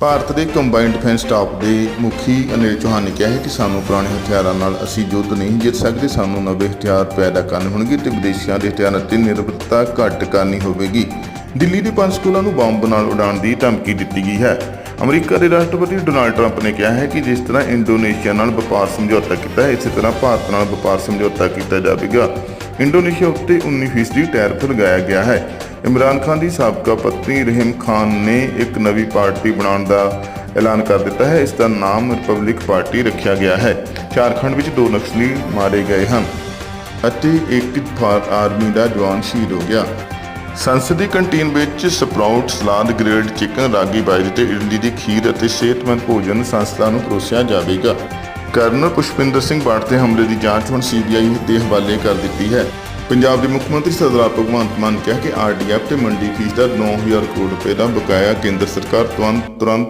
ਭਾਰਤ ਦੇ combine defence staff ਦੇ ਮੁਖੀ ਅਨਿਲ ਚੌਹਾਨ ਨੇ ਕਿਹਾ ਹੈ ਕਿ ਸਾਨੂੰ ਪੁਰਾਣੇ ਹਥਿਆਰਾਂ ਨਾਲ ਅਸੀਂ ਯੁੱਧ ਨਹੀਂ ਜਿੱਤ ਸਕਦੇ, ਸਾਨੂੰ ਨਵੇਂ ਹਥਿਆਰ ਪੈਦਾ ਕਰਨੇ ਹੋਣਗੇ ਤੇ ਵਿਦੇਸ਼ੀਆਂ ਦੇ ਹਥਿਆਰਾਂ ਤੇ ਨਿਰਭਰਤਾ ਘੱਟ ਕਰਨੀ ਹੋਵੇਗੀ। ਦਿੱਲੀ ਦੇ ਪੰਜ ਸਕੂਲਾਂ ਨੂੰ ਬੰਬ ਨਾਲ ਉਡਾਉਣ ਦੀ ਧਮਕੀ ਦਿੱਤੀ ਗਈ ਹੈ। ਅਮਰੀਕਾ ਦੇ ਰਾਸ਼ਟਰਪਤੀ ਡੋਨਾਲਡ ਟਰੰਪ ਨੇ ਕਿਹਾ ਹੈ ਕਿ ਜਿਸ ਤਰ੍ਹਾਂ ਇੰਡੋਨੇਸ਼ੀਆ ਨਾਲ ਵਪਾਰ ਸਮਝੌਤਾ ਕੀਤਾ ਹੈ ਇਸੇ ਤਰ੍ਹਾਂ ਭਾਰਤ ਨਾਲ ਵਪਾਰ ਸਮਝੌਤਾ ਕੀਤਾ ਜਾਵੇਗਾ। ਇੰਡੋਨੇਸ਼ੀਆ ਉੱਤੇ 19% ਟੈਰਿਫ ਲਗਾਇਆ ਗਿਆ ਹੈ। ਇਮਰਾਨ ਖਾਨ ਦੀ ਸਾਬਕਾ ਪਤਨੀ ਰਹਿਮ ਖਾਨ ਨੇ ਇੱਕ ਨਵੀਂ ਪਾਰਟੀ ਬਣਾਉਣ ਦਾ ਐਲਾਨ ਕਰ ਦਿੱਤਾ ਹੈ। ਇਸ ਦਾ ਨਾਮ ਰਿਪਬਲਿਕ ਪਾਰਟੀ ਰੱਖਿਆ ਗਿਆ ਹੈ। ਝਾਰਖੰਡ ਵਿੱਚ ਦੋ ਨਕਸਲੀ ਮਾਰੇ ਗਏ ਹਨ ਅਤੇ ਇੱਕ ਫਾਰ ਆਰਮੀ ਦਾ ਜਵਾਨ ਸ਼ਹੀਦ ਹੋ ਗਿਆ। ਸੰਸਦੀ ਕੰਟੀਨ ਵਿੱਚ ਸਪਰਾਊਟ, ਸਲਾਦ, ਗ੍ਰਿਲਡ, ਚਿਕਨ, ਰਾਗੀ ਬਾਜਰੇ ਤੇ ਇਡਲੀ ਦੀ ਖੀਰ ਅਤੇ ਸਿਹਤਮੰਦ ਭੋਜਨ ਸੰਸਥਾ ਨੂੰ ਪਰੋਸਿਆ ਜਾਵੇਗਾ। ਕਰਨਲ ਪੁਸ਼ਪਿੰਦਰ ਸਿੰਘ ਬਾਟ ਤੇ ਹਮਲੇ ਦੀ ਜਾਂਚ ਹੁਣ ਸੀਬੀਆਈ ਦੇ ਹਵਾਲੇ ਕਰ ਦਿੱਤੀ ਹੈ। ਪੰਜਾਬ ਦੇ ਮੁੱਖ ਮੰਤਰੀ ਸਰਦਾਰ ਭਗਵੰਤ ਮਾਨ ਨੇ ਕਿਹਾ ਕਿ ਆਰਡੀਐਫ ਤੇ ਮੰਡੀ ਫੀਸ ਦਾ 9000 ਕਰੋੜ ਰੁਪਏ ਦਾ ਬਕਾਇਆ ਕੇਂਦਰ ਸਰਕਾਰ ਤੁਰੰਤ ਤੁਰੰਤ